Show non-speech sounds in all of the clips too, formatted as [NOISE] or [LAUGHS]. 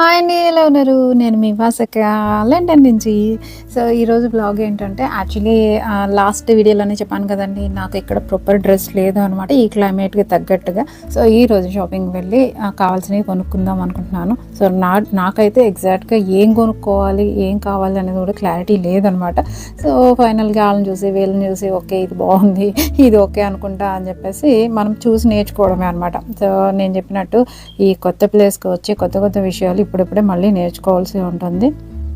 Hi అండి ఎలా ఉన్నారు? నేను మీ వాసక లండన్ నుంచి. సో ఈరోజు బ్లాగ్ ఏంటంటే యాక్చువల్లీ లాస్ట్ వీడియోలోనే చెప్పాను కదండి నాకు ఇక్కడ ప్రాపర్ డ్రెస్ లేదు అనమాట ఈ క్లైమేట్కి తగ్గట్టుగా. సో ఈ రోజు షాపింగ్ వెళ్ళి కావాల్సినవి కొనుక్కుందాం అనుకుంటున్నాను. సో నా నాకైతే ఎగ్జాక్ట్గా ఏం కొనుక్కోవాలి ఏం కావాలి అనేది కూడా క్లారిటీ లేదనమాట సో ఫైనల్గా వాళ్ళని చూసి వీళ్ళని చూసి ఓకే ఇది బాగుంది ఇది ఓకే అనుకుంటా అని చెప్పేసి మనం చూసి నేర్చుకోవడమే అనమాట సో నేను చెప్పినట్టు ఈ కొత్త ప్లేస్కి వచ్చి కొత్త కొత్త విషయాలు ఇప్పుడిప్పుడే మళ్ళీ నేర్చుకోవాల్సి ఉంటుంది.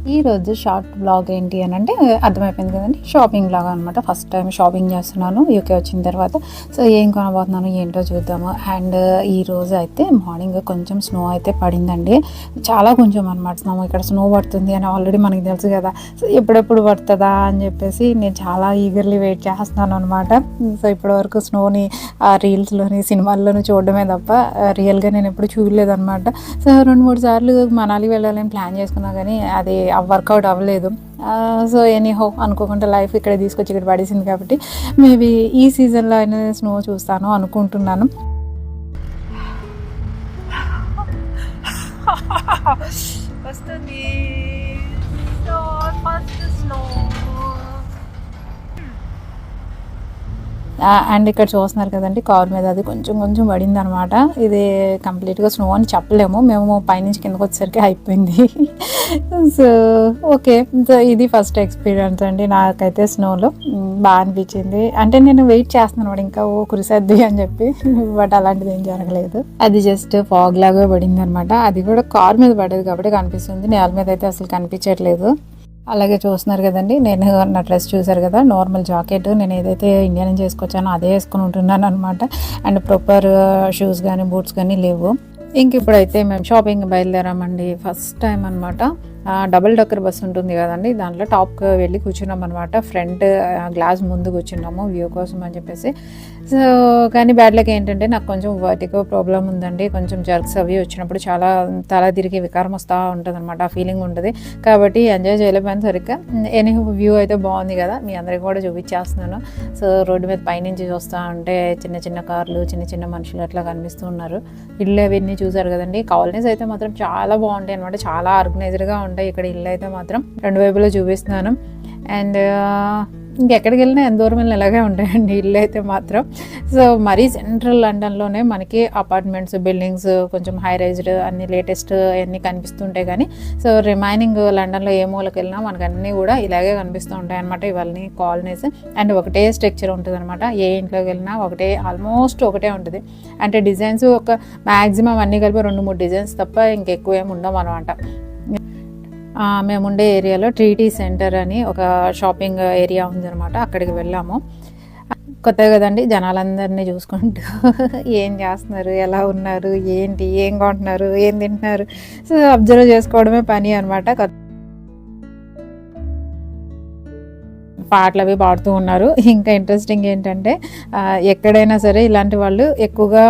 ఈ రోజు షార్ట్ బ్లాగ్ ఏంటి అని అంటే అర్థమైపోయింది కదండి. షాపింగ్ బ్లాగ్ అనమాట ఫస్ట్ టైం షాపింగ్ చేస్తున్నాను. యూకే వచ్చిన తర్వాత. సో ఏం కొనబోతున్నాను ఏంటో చూద్దాము. అండ్ ఈ రోజు అయితే మార్నింగ్ కొంచెం స్నో అయితే పడిందండి. చాలా కొంచెం అనమాట స్నో. ఇక్కడ స్నో పడుతుంది అని ఆల్రెడీ మనకి తెలుసు కదా. సో ఎప్పుడెప్పుడు పడుతుందా అని చెప్పేసి నేను చాలా ఈగర్లీ వెయిట్ చేస్తున్నాను అనమాట సో ఇప్పటివరకు స్నోని ఆ రీల్స్లోని సినిమాల్లోనూ చూడడమే తప్ప రియల్గా నేను ఎప్పుడు చూడలేదు అనమాట సో రెండు మూడు సార్లు మనాలి వెళ్ళాలని ప్లాన్ చేసుకున్నా కానీ అది వర్కౌట్ అవ్వలేదు. సో ఎనీ హో అనుకోకుండా లైఫ్ ఇక్కడ తీసుకొచ్చి ఇక్కడ పడేసింది కాబట్టి మేబీ ఈ సీజన్లో అయినా స్నో చూస్తాను అనుకుంటున్నాను. [LAUGHS] వస్తుంది. ఫస్ట్ స్నో అండ్ ఇక్కడ చూస్తున్నారు కదండి కార్ మీద అది కొంచెం కొంచెం పడింది అనమాట ఇది కంప్లీట్గా స్నో అని చెప్పలేము. మేము పైనుంచి కిందకు వచ్చేసరికి అయిపోయింది. [LAUGHS] So okay. సో ఇది ఫస్ట్ ఎక్స్పీరియన్స్ అండి నాకైతే స్నోలో. బాగా అనిపించింది. అంటే నేను వెయిట్ చేస్తున్నాను ఇంకా ఓ కురిసేద్ది అని చెప్పి. [LAUGHS] బట్ అలాంటిది ఏం జరగలేదు. అది జస్ట్ ఫాగ్ లాగా పడింది అనమాట అది కూడా కార్ మీద పడేది కాబట్టి కనిపిస్తుంది. నేల మీద అయితే అసలు కనిపించట్లేదు. అలాగే చూస్తున్నారు కదండి. నేను నా డ్రెస్ చూసారు కదా నార్మల్ జాకెట్ నేను ఏదైతే ఇండియా నుంచి వేసుకొచ్చానో అదే వేసుకుని ఉంటున్నాను అనమాట అండ్ ప్రాపర్ షూస్ కానీ బూట్స్ కానీ లేవు. ఇంక ఇప్పుడైతే మేము షాపింగ్ బయలుదేరామండి. ఫస్ట్ టైం అనమాట డబుల్ డక్కర్ బస్ ఉంటుంది కదండి. దాంట్లో టాప్కి వెళ్ళి కూర్చున్నాం అనమాట ఫ్రంట్ గ్లాస్ ముందు కూర్చున్నాము వ్యూ కోసం అని చెప్పేసి. సో కానీ బ్యాడ్ లక్ ఏంటంటే నాకు కొంచెం వర్టికో ప్రాబ్లం ఉందండి. కొంచెం జర్క్స్ అవి వచ్చినప్పుడు చాలా తల తిరిగి వికారం వస్తూ ఉంటుంది అనమాట ఆ ఫీలింగ్ ఉంటుంది. కాబట్టి ఎంజాయ్ చేయలేకపోయాను సరిగ్గా. ఎనీ వ్యూ అయితే బాగుంది కదా మీ అందరికీ కూడా చూపించేస్తున్నాను. సో రోడ్డు మీద పైనుంచి చూస్తూ ఉంటే చిన్న చిన్న కార్లు చిన్న చిన్న మనుషులు అట్లా కనిపిస్తూ ఉన్నారు. ఇల్లు అవన్నీ చూసారు కదండి. కాలనీస్ అయితే మాత్రం చాలా బాగుంటాయి అనమాట చాలా ఆర్గనైజ్డ్గా ఉంటాయి. ఇక్కడ ఇల్లు అయితే మాత్రం రెండు వైపులో చూపిస్తున్నాను. అండ్ ఇంకెక్కడికి వెళ్ళినా ఎంత దూరం వెళ్ళినా ఇలాగే ఉంటాయండి ఇల్లు అయితే మాత్రం. సో మరీ సెంట్రల్ లండన్లోనే మనకి అపార్ట్మెంట్స్ బిల్డింగ్స్ కొంచెం హై రైజ్డ్ అన్ని లేటెస్ట్ అన్నీ కనిపిస్తుంటాయి కానీ సో రిమైనింగ్ లండన్లో ఏ మూలకి వెళ్ళినా మనకు అన్నీ కూడా ఇలాగే కనిపిస్తూ ఉంటాయి అనమాట ఇవన్నీ కాలనీస్. అండ్ ఒకటే స్ట్రక్చర్ ఉంటుంది అనమాట ఏ ఇంట్లోకి వెళ్ళినా ఒకటే ఆల్మోస్ట్ ఒకటే ఉంటుంది. అంటే డిజైన్స్ ఒక మ్యాక్సిమం అన్నీ కలిపి రెండు మూడు డిజైన్స్ తప్ప ఇంకెక్కువ ఏమి ఉండవు అనమాట మేముండే ఏరియాలో ట్రీటీ సెంటర్ అని ఒక షాపింగ్ ఏరియా ఉందన్నమాట. అక్కడికి వెళ్ళాము. కొత్తగా కదండి జనాలందరినీ చూసుకుంటూ [LAUGHS] ఏం చేస్తున్నారు ఎలా ఉన్నారు ఏంటి ఏం కొంటున్నారు ఏం తింటున్నారు. సో అబ్జర్వ్ చేసుకోవడమే పని అనమాట పాటలు అవి పాడుతూ ఉన్నారు. ఇంకా ఇంట్రెస్టింగ్ ఏంటంటే ఎక్కడైనా సరే ఇలాంటి వాళ్ళు ఎక్కువగా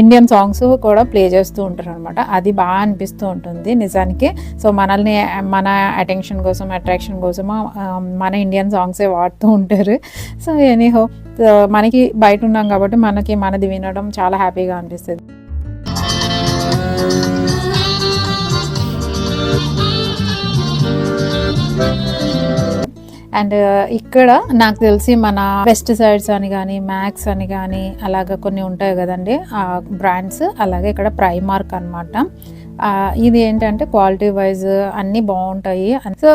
ఇండియన్ సాంగ్స్ కూడా ప్లే చేస్తూ ఉంటారు అనమాట అది బాగా అనిపిస్తూ ఉంటుంది నిజానికి. సో మనల్ని మన అటెన్షన్ కోసం అట్రాక్షన్ కోసం మన ఇండియన్ సాంగ్సే వాడుతూ ఉంటారు. సో ఎనీహో మనకి బయట ఉన్నాం కాబట్టి మనకి మనది వినడం చాలా హ్యాపీగా అనిపిస్తుంది. అండ్ ఇక్కడ నాకు తెలిసి మన పెస్టిసైడ్స్ అని కానీ మ్యాక్స్ అని కానీ అలాగ కొన్ని ఉంటాయి కదండి. ఆ బ్రాండ్స్ అలాగే ఇక్కడ ప్రైమార్క్ అనమాట ఇది ఏంటంటే క్వాలిటీ వైజ్ అన్నీ బాగుంటాయి సో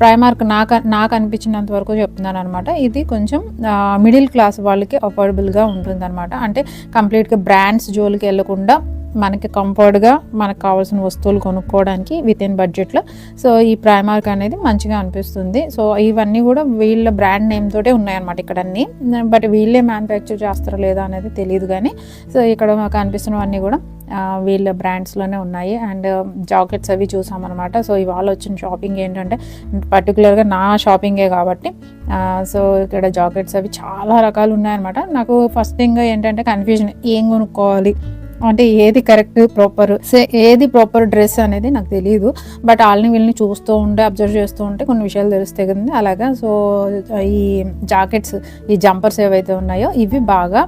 ప్రైమార్క్ నాకు నాకు అనిపించినంత వరకు చెప్తున్నాను అనమాట ఇది కొంచెం మిడిల్ క్లాస్ వాళ్ళకి అఫోర్డబుల్గా ఉంటుంది అనమాట అంటే కంప్లీట్గా బ్రాండ్స్ జోలికి వెళ్ళకుండా మనకి కంఫర్ట్గా మనకు కావాల్సిన వస్తువులు కొనుక్కోవడానికి విత్ ఇన్ బడ్జెట్లో సో ఈ ప్రైమార్క్ అనేది మంచిగా అనిపిస్తుంది. సో ఇవన్నీ కూడా వీళ్ళ బ్రాండ్ నేమ్ తోటే ఉన్నాయన్నమాట ఇక్కడ అన్నీ బట్ వీళ్ళే మ్యానుఫ్యాక్చర్ చేస్తారో లేదా అనేది తెలియదు కానీ సో ఇక్కడ మాకు అనిపిస్తున్నవన్నీ కూడా వీళ్ళ బ్రాండ్స్లోనే ఉన్నాయి. అండ్ జాకెట్స్ um, అవి చూసామన్నమాట. సో ఇవాళ వచ్చిన షాపింగ్ ఏంటంటే పర్టికులర్గా నా షాపింగే కాబట్టి సో ఇక్కడ జాకెట్స్ అవి చాలా రకాలు ఉన్నాయన్నమాట. నాకు ఫస్ట్ థింగ్ ఏంటంటే కన్ఫ్యూజన్ ఏం కొనుక్కోవాలి? అంటే ఏది కరెక్ట్ ప్రాపర్ ఏది ప్రాపర్ డ్రెస్ అనేది నాకు తెలియదు బట్ వాళ్ళని వీళ్ళని చూస్తూ ఉంటే అబ్జర్వ్ చేస్తూ ఉంటే కొన్ని విషయాలు తెలుస్తాయి కదండి. అలాగా సో ఈ జాకెట్స్ ఈ జంపర్స్ ఏవైతే ఉన్నాయో ఇవి బాగా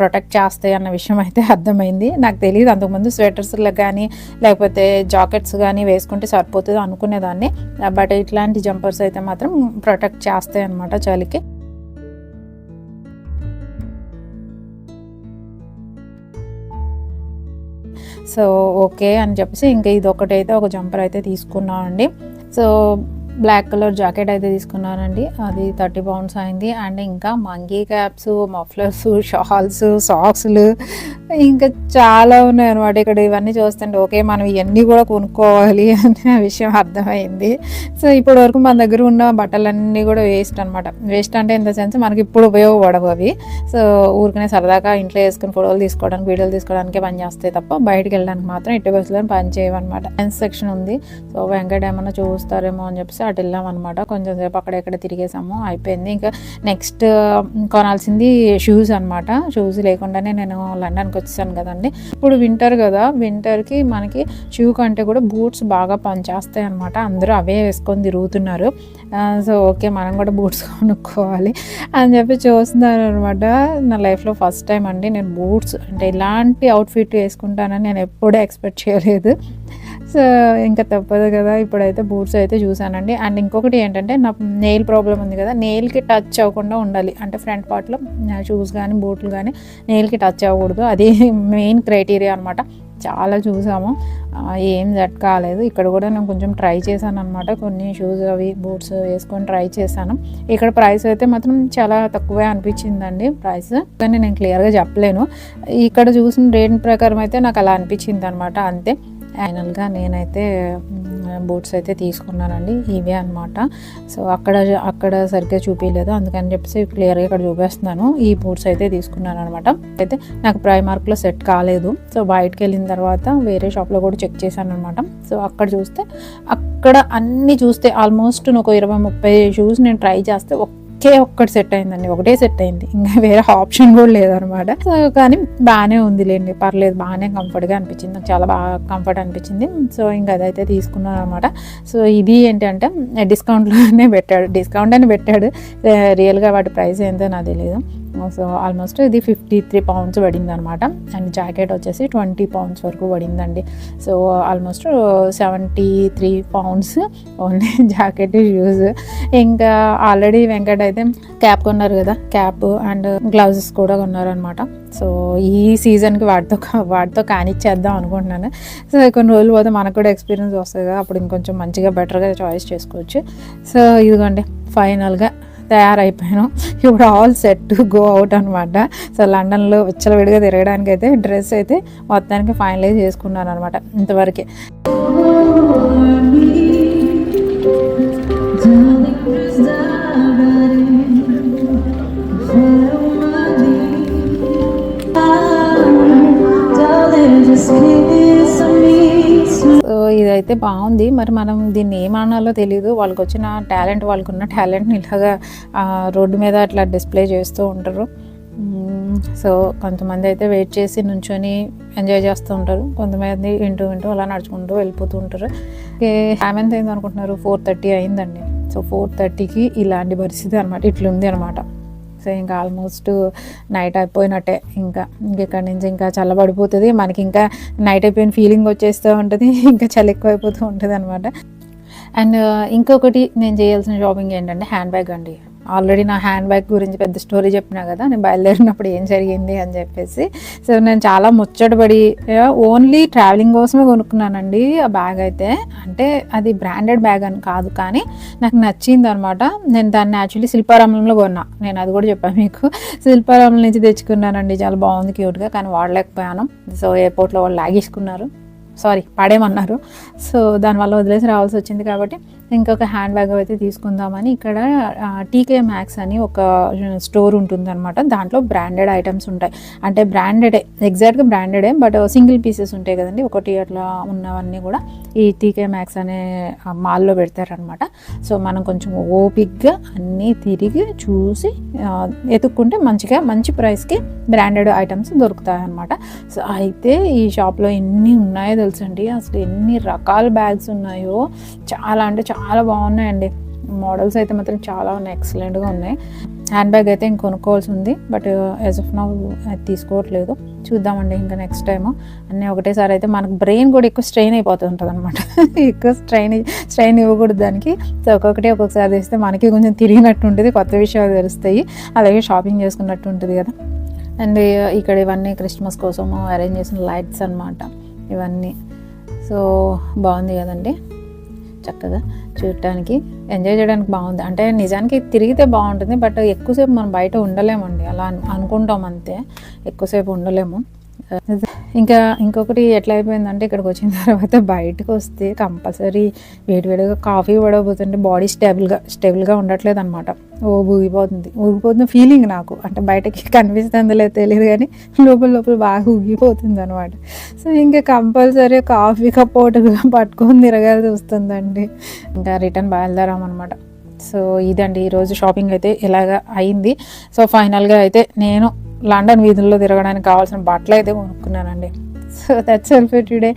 ప్రొటెక్ట్ చేస్తాయి అన్న విషయం అయితే అర్థమైంది. నాకు తెలియదు అంతకుముందు స్వెటర్స్లో కానీ లేకపోతే జాకెట్స్ కానీ వేసుకుంటే సరిపోతుంది అనుకునేదాన్ని. బట్ ఇట్లాంటి జంపర్స్ అయితే మాత్రం ప్రొటెక్ట్ చేస్తాయి అనమాట చలికి. సో ఓకే అని చెప్పేసి ఇంకా ఇది ఒకటైతే ఒక జంపర్ అయితే తీసుకున్నామండి. సో బ్లాక్ కలర్ జాకెట్ అయితే తీసుకున్నానండి. అది థర్టీ పౌండ్స్ అయింది. అండ్ ఇంకా మంకీ క్యాప్స్ మఫ్లర్స్ షాల్స్ సాక్స్లు ఇంకా చాలా ఉన్నాయి అనమాట ఇక్కడ ఇవన్నీ చూస్తుంటే ఓకే మనం ఇవన్నీ కూడా కొనుక్కోవాలి అనే విషయం అర్థమైంది. సో ఇప్పటి వరకు మన దగ్గర ఉన్న బట్టలన్నీ కూడా వేస్ట్ అనమాట వేస్ట్ అంటే ఇన్ ద సెన్స్ మనకి ఇప్పుడు ఉపయోగపడవు అవి. సో ఊరికనే సరదాగా ఇంట్లో వేసుకుని ఫోటోలు తీసుకోవడానికి వీడియోలు తీసుకోవడానికి పని చేస్తాయి తప్ప బయటకు వెళ్ళడానికి మాత్రం ఎట్టి బస్సులో పని చేయవన్నమాట సైన్స్ సెక్షన్ ఉంది. సో వెంకట ఏమన్నా చూస్తారేమో అని చెప్పేసి అటు వెళ్ళాం అనమాట కొంచెం సేపు అక్కడ ఎక్కడ తిరిగేసాము అయిపోయింది. ఇంకా నెక్స్ట్ కొనాల్సింది షూస్ అనమాట షూస్ లేకుండానే నేను లండన్కి వచ్చేసాను కదండి. ఇప్పుడు వింటర్ కదా వింటర్కి మనకి షూ కంటే కూడా బూట్స్ బాగా పనిచేస్తాయి అనమాట అందరూ అవే వేసుకొని తిరుగుతున్నారు. సో ఓకే మనం కూడా బూట్స్ కొనుక్కోవాలి అని చెప్పి చూస్తున్నాను అనమాట నా లైఫ్లో ఫస్ట్ టైం అండి నేను బూట్స్ అంటే ఇలాంటి అవుట్ఫిట్ వేసుకుంటానని నేను ఎప్పుడూ ఎక్స్పెక్ట్ చేయలేదు. సో ఇంకా తప్పదు కదా. ఇప్పుడైతే బూట్స్ అయితే చూసానండి. అండ్ ఇంకొకటి ఏంటంటే నా నెయిల్ ప్రాబ్లం ఉంది కదా. నెయిల్కి టచ్ అవ్వకుండా ఉండాలి. అంటే ఫ్రంట్ పార్ట్లో షూస్ కానీ బూట్లు కానీ నెయిల్కి టచ్ అవ్వకూడదు. అది మెయిన్ క్రైటీరియా అనమాట చాలా చూసాము. ఏం సెట్ కాలేదు. ఇక్కడ కూడా నేను కొంచెం ట్రై చేశాను అనమాట కొన్ని షూస్ అవి బూట్స్ వేసుకొని ట్రై చేశాను. ఇక్కడ ప్రైస్ అయితే మాత్రం చాలా తక్కువే అనిపించిందండి ప్రైస్. కానీ నేను క్లియర్గా చెప్పలేను. ఇక్కడ చూసిన రేట్ ప్రకారం అయితే నాకు అలా అనిపించింది అనమాట అంతే. ఫైనల్గా నేనైతే బూట్స్ అయితే తీసుకున్నానండి. ఇవే అనమాట సో అక్కడ అక్కడ సరిగ్గా చూపించలేదు అందుకని చెప్పేసి క్లియర్గా ఇక్కడ చూపిస్తున్నాను. ఈ బూట్స్ అయితే తీసుకున్నాను అనమాట అయితే నాకు ప్రైమార్క్లో సెట్ కాలేదు. సో బయటకు వెళ్ళిన తర్వాత వేరే షాప్లో కూడా చెక్ చేశాను అనమాట సో అక్కడ చూస్తే అక్కడ అన్నీ చూస్తే ఆల్మోస్ట్ ఒక ఇరవై ముప్పై షూస్ నేను ట్రై చేస్తే ఒకే ఒక్కటి సెట్ అయిందండి ఒకటే సెట్ అయింది. ఇంకా వేరే ఆప్షన్ కూడా లేదనమాట. సో కానీ బాగానే ఉందిలేండి పర్లేదు బాగానే కంఫర్ట్గా అనిపించింది. నాకు చాలా బాగా కంఫర్ట్ అనిపించింది. సో ఇంకా అదైతే తీసుకున్నాను అనమాట సో ఇది ఏంటంటే డిస్కౌంట్లోనే పెట్టాడు. డిస్కౌంట్ అని పెట్టాడు. రియల్గా వాటి ప్రైస్ ఏంటో నాకు తెలియదు సో ఆల్మోస్ట్ ఇది ఫిఫ్టీ త్రీ పౌండ్స్ పడింది అనమాట అండ్ జాకెట్ వచ్చేసి ట్వంటీ పౌండ్స్ వరకు పడిందండి. So almost seventy three pounds only jacket shoes ఇంకా ఆల్రెడీ వెంకట్ అయితే క్యాప్ కొన్నారు కదా క్యాప్ అండ్ గ్లౌజెస్ కూడా కొన్నారనమాట సో ఈ సీజన్కి వాటితో వాటితో కానిచ్చేద్దాం అనుకుంటున్నాను. సో కొన్ని రోజులు పోతే మనకు కూడా ఎక్స్పీరియన్స్ వస్తుంది కదా అప్పుడు ఇంకొంచెం మంచిగా బెటర్గా చాయిస్ చేసుకోవచ్చు. సో ఇదిగోండి ఫైనల్గా తయారైపోయాను. ఇప్పుడు all set to go out అనమాట సో లండన్లో విచ్చలవిడిగా తిరగడానికి అయితే డ్రెస్ అయితే మొత్తానికి ఫైనలైజ్ చేసుకున్నాను అనమాట ఇంతవరకే. సో ఇదైతే బాగుంది. మరి మనం దీన్ని ఏమనాలో తెలియదు వాళ్ళకి వచ్చిన టాలెంట్ వాళ్ళకున్న టాలెంట్ని ఇలాగా రోడ్డు మీద అట్లా డిస్ప్లే చేస్తూ ఉంటారు. సో కొంతమంది అయితే వెయిట్ చేసి నుంచొని ఎంజాయ్ చేస్తూ ఉంటారు. కొంతమంది వింటూ వింటూ అలా నడుచుకుంటూ వెళ్ళిపోతూ ఉంటారు. టైం ఎంత అయింది అనుకుంటున్నారు ఫోర్ థర్టీ అయిందండి సో ఫోర్ థర్టీకి ఇలాంటి పరిస్థితి అనమాట ఇట్లుంది అనమాట సో ఇంకా ఆల్మోస్ట్ నైట్ అయిపోయినట్టే. ఇంకా ఇంకెక్కడి నుంచి ఇంకా చల్లబడిపోతుంది. మనకి ఇంకా నైట్ అయిపోయిన ఫీలింగ్ వచ్చేస్తూ ఉంటుంది. [LAUGHS] ఇంకా చలి ఎక్కువ అయిపోతూ ఉంటుంది అనమాట అండ్ uh, ఇంకొకటి నేను చేయాల్సిన షాపింగ్ ఏంటంటే హ్యాండ్ బ్యాగ్ అండి. ఆల్రెడీ నా హ్యాండ్ బ్యాగ్ గురించి పెద్ద స్టోరీ చెప్పినా కదా నేను బయలుదేరినప్పుడు ఏం జరిగింది అని చెప్పేసి. సో నేను చాలా ముచ్చటపడి ఓన్లీ ట్రావెలింగ్ కోసమే కొనుక్కున్నానండి ఆ బ్యాగ్ అయితే. అంటే అది బ్రాండెడ్ బ్యాగ్ అని కాదు కానీ నాకు నచ్చింది అనమాట నేను దాన్ని యాక్చువల్లీ శిల్పారామంలో కొన్నా. నేను అది కూడా చెప్పాను మీకు. శిల్పారామం నుంచి తెచ్చుకున్నానండి. చాలా బాగుంది క్యూట్గా కానీ వాడలేకపోయాను. సో ఎయిర్పోర్ట్లో వాళ్ళు లాగేసుకున్నారు. సారీ పడేమన్నారు. సో దానివల్ల వదిలేసి రావాల్సి వచ్చింది కాబట్టి ఇంకొక హ్యాండ్ బ్యాగ్ అయితే తీసుకుందామని ఇక్కడ టీకే మ్యాక్స్ అని ఒక స్టోర్ ఉంటుందన్నమాట. దాంట్లో బ్రాండెడ్ ఐటమ్స్ ఉంటాయి. అంటే బ్రాండెడే ఎగ్జాక్ట్గా బ్రాండెడే బట్ సింగిల్ పీసెస్ ఉంటాయి కదండి. ఒకటి అట్లా ఉన్నవన్నీ కూడా ఈ టీకే మ్యాక్స్ అనే మాల్లో పెడతారనమాట సో మనం కొంచెం ఓపిక్గా అన్నీ తిరిగి చూసి ఎతుక్కుంటే మంచిగా మంచి ప్రైస్కి బ్రాండెడ్ ఐటమ్స్ దొరుకుతాయి అనమాట సో అయితే ఈ షాప్లో ఎన్ని ఉన్నాయో తెలుసండి అసలు ఎన్ని రకాల బ్యాగ్స్ ఉన్నాయో. చాలా అంటే చాలా బాగున్నాయండి. మోడల్స్ అయితే మాత్రం చాలా ఉన్నాయి. ఎక్సలెంట్గా ఉన్నాయి. హ్యాండ్ బ్యాగ్ అయితే ఇంక కొనుక్కోవాల్సి ఉంది. బట్ యాజ్ ఆఫ్ నౌ అది తీసుకోవట్లేదు. చూద్దామండి ఇంకా నెక్స్ట్ టైం అన్నీ ఒకటేసారి అయితే మనకు బ్రెయిన్ కూడా ఎక్కువ స్ట్రెయిన్ అయిపోతుంటుంది అనమాట [LAUGHS] ఎక్కువ స్ట్రెయిన్ స్ట్రెయిన్ ఇవ్వకూడదు దానికి. సో ఒక్కొక్కటి ఒక్కొక్కసారి తెస్తే మనకి కొంచెం తిరిగినట్టు ఉంటుంది. కొత్త విషయాలు తెలుస్తాయి. అలాగే షాపింగ్ చేసుకున్నట్టు ఉంటుంది కదా. అండ్ uh, ఇక్కడ ఇవన్నీ క్రిస్మస్ కోసం అరేంజ్ చేసిన లైట్స్ అన్నమాట. ఇవన్నీ. సో బాగుంది కదండి. చక్కగా చూడటానికి ఎంజాయ్ చేయడానికి బాగుంది. అంటే నిజానికి తిరిగితే బాగుంటుంది బట్ ఎక్కువసేపు మనం బయట ఉండలేమండి. అలా అనుకుంటాం అంతే. ఎక్కువసేపు ఉండలేము. ఇంకా ఇంకొకటి ఎట్లా అయిపోయిందంటే ఇక్కడికి వచ్చిన [LAUGHS] తర్వాత బయటకు వస్తే కంపల్సరీ వేడివేడిగా కాఫీ పడబోతుంటే బాడీ స్టేబుల్గా స్టేబుల్గా ఉండట్లేదు అనమాట ఓ ఊగిపోతుంది. ఊగిపోతున్న ఫీలింగ్ నాకు. అంటే బయటకి [LAUGHS] కనిపిస్తుందో లేదో తెలియదు కానీ లోపల లోపల బాగా ఊగిపోతుంది అనమాట సో ఇంకా కంపల్సరీ కాఫీ కప్ ఒకటి [LAUGHS] పట్టుకొని తిరగాల్సి వస్తుందండి. ఇంకా రిటర్న్ బయలుదేరాం అనమాట సో ఇదండి ఈరోజు షాపింగ్ అయితే ఇలాగ అయింది. సో ఫైనల్గా అయితే నేను లండన్ వీధుల్లో తిరగడానికి కావాల్సిన బట్టలు అయితే కొనుక్కున్నానండి. So that's all for today